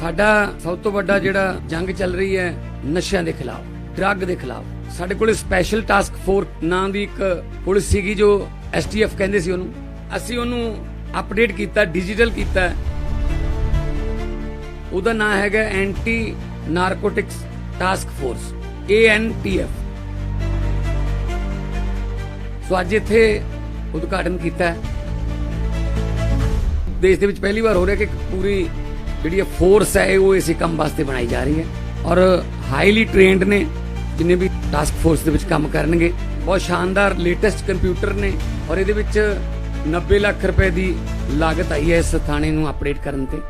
ਸਾਡਾ ਸਭ ਤੋਂ ਵੱਡਾ ਜਿਹੜਾ ਜੰਗ ਚੱਲ ਰਹੀ ਹੈ ਨਸ਼ਿਆਂ ਦੇ ਖਿਲਾਫ, ਡਰੱਗ ਦੇ ਖਿਲਾਫ। ਸਾਡੇ ਕੋਲ ਸਪੈਸ਼ਲ ਟਾਸਕ ਫੋਰਸ ਨਾਂ ਦੀ ਇੱਕ ਪੁਲਿਸ ਸੀਗੀ ਜੋ ਐਸਟੀਐਫ ਕਹਿੰਦੇ ਸੀ ਉਹਨੂੰ। ਅਸੀਂ ਉਹਨੂੰ ਅਪਡੇਟ ਕੀਤਾ ਡਿਜੀਟਲ ਕੀਤਾ। ਉਹਦਾ ਨਾਂ ਹੈਗਾ anti narcotics task force ANTF so ਅੱਜ ਇੱਥੇ ਉਦਘਾਟਨ ਕੀਤਾ ਹੈ। ਦੇਸ਼ ਦੇ ਵਿੱਚ ਪਹਿਲੀ ਵਾਰ ਹੋ ਰਿਹਾ ਕਿ ਪੂਰੀ ਜਿਹੜੀ ਫੋਰਸ ਹੈ, ਉਹ ਇਸੇ ਕੰਮ ਵਾਸਤੇ ਬਣਾਈ ਜਾ ਰਹੀ ਹੈ। ਔਰ ਹਾਈਲੀ ਟ੍ਰੇਨਡ ਨੇ, ਜਿੰਨੇ ਵੀ ਟਾਸਕ ਫੋਰਸ ਦੇ ਵਿੱਚ ਕੰਮ ਕਰਨਗੇ, ਬਹੁਤ ਸ਼ਾਨਦਾਰ ਲੇਟੈਸਟ ਕੰਪਿਊਟਰ ਨੇ, ਔਰ ਇਹਦੇ ਵਿੱਚ 90 ਲੱਖ ਰੁਪਏ ਦੀ ਲਾਗਤ ਆਈ ਹੈ ਇਸ ਥਾਣੇ ਨੂੰ ਅਪਡੇਟ ਕਰਨ ਤੇ।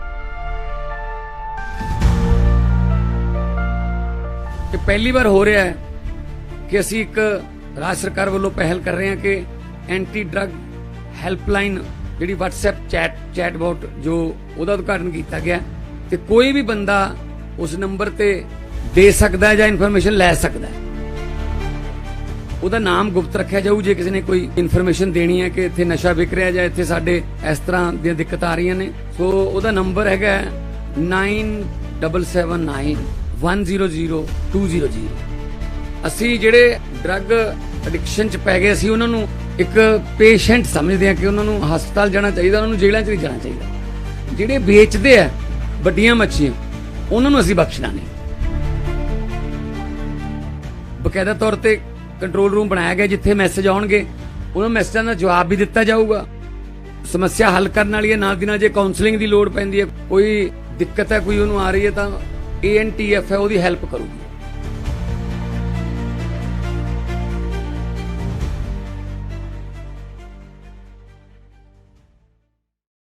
ਕਿ ਪਹਿਲੀ ਵਾਰ ਹੋ ਰਿਹਾ ਹੈ ਕਿ ਅਸੀਂ ਇੱਕ ਰਾਜ ਸਰਕਾਰ ਵੱਲੋਂ ਪਹਿਲ ਕਰ ਰਹੇ ਹਾਂ ਕਿ ਐਂਟੀ ਡਰੱਗ ਹੈਲਪਲਾਈਨ ਜਿਹੜੀ WhatsApp ਚੈਟ ਚੈਟਬੋਟ ਜੋ ਉਹਦਾ ਉਦਘਾਟਨ ਕੀਤਾ ਗਿਆ, ਤੇ ਕੋਈ ਵੀ ਬੰਦਾ ਉਸ ਨੰਬਰ ਤੇ ਦੇ ਸਕਦਾ ਹੈ ਜਾਂ ਇਨਫੋਰਮੇਸ਼ਨ ਲੈ ਸਕਦਾ ਹੈ। ਉਹਦਾ ਨਾਮ ਗੁਪਤ ਰੱਖਿਆ ਜਾਊ, ਜੇ ਕਿਸੇ ਨੇ ਕੋਈ ਇਨਫੋਰਮੇਸ਼ਨ ਦੇਣੀ ਹੈ ਕਿ ਇੱਥੇ ਨਸ਼ਾ ਵਿਕ ਰਿਹਾ ਜਾਂ ਇੱਥੇ ਸਾਡੇ ਇਸ ਤਰ੍ਹਾਂ ਦੀਆਂ ਦਿੱਕਤਾਂ ਆ ਰਹੀਆਂ ਨੇ, ਸੋ ਉਹਦਾ ਨੰਬਰ ਹੈਗਾ 9779100200 ਅਸੀਂ ਜਿਹੜੇ ਡਰੱਗ ਐਡਿਕਸ਼ਨ ਚ ਪੈ ਗਏ ਅਸੀਂ ਉਹਨਾਂ ਨੂੰ ਇੱਕ ਪੇਸ਼ੈਂਟ ਸਮਝਦੇ ਆ ਕਿ ਉਹਨਾਂ ਨੂੰ ਹਸਪਤਾਲ ਜਾਣਾ ਚਾਹੀਦਾ, ਉਹਨਾਂ ਨੂੰ ਜੇਲ੍ਹਾਂ 'ਚ ਨਹੀਂ ਜਾਣਾ ਚਾਹੀਦਾ। ਜਿਹੜੇ ਵੇਚਦੇ ਆ ਵੱਡੀਆਂ ਮੱਛੀਆਂ, ਉਹਨਾਂ ਨੂੰ ਅਸੀਂ ਬਖਸ਼ਣਾ ਨਹੀਂ। ਬਕਾਇਦਾ ਤੌਰ ਤੇ ਕੰਟਰੋਲ ਰੂਮ ਬਣਾਇਆ ਗਿਆ ਜਿੱਥੇ ਮੈਸੇਜ ਆਉਣਗੇ, ਉਹਨਾਂ ਮੈਸੇਜਾਂ ਦਾ ਜਵਾਬ ਵੀ ਦਿੱਤਾ ਜਾਊਗਾ। ਸਮੱਸਿਆ ਹੱਲ ਕਰਨ ਵਾਲੀ ਹੈ, ਨਾਲ ਦੀ ਨਾਲ ਜੇ ਕਾਉਂਸਲਿੰਗ ਦੀ ਲੋੜ ਪੈਂਦੀ ਹੈ, ਕੋਈ ਦਿੱਕਤ ਹੈ, ਕੋਈ ਉਹਨੂੰ ਆ ਰਹੀ ਹੈ, ਤਾਂ ਏਐਨਟੀਐਫ ਹੈ, ਉਹਦੀ ਹੈਲਪ ਕਰੂਗੀ।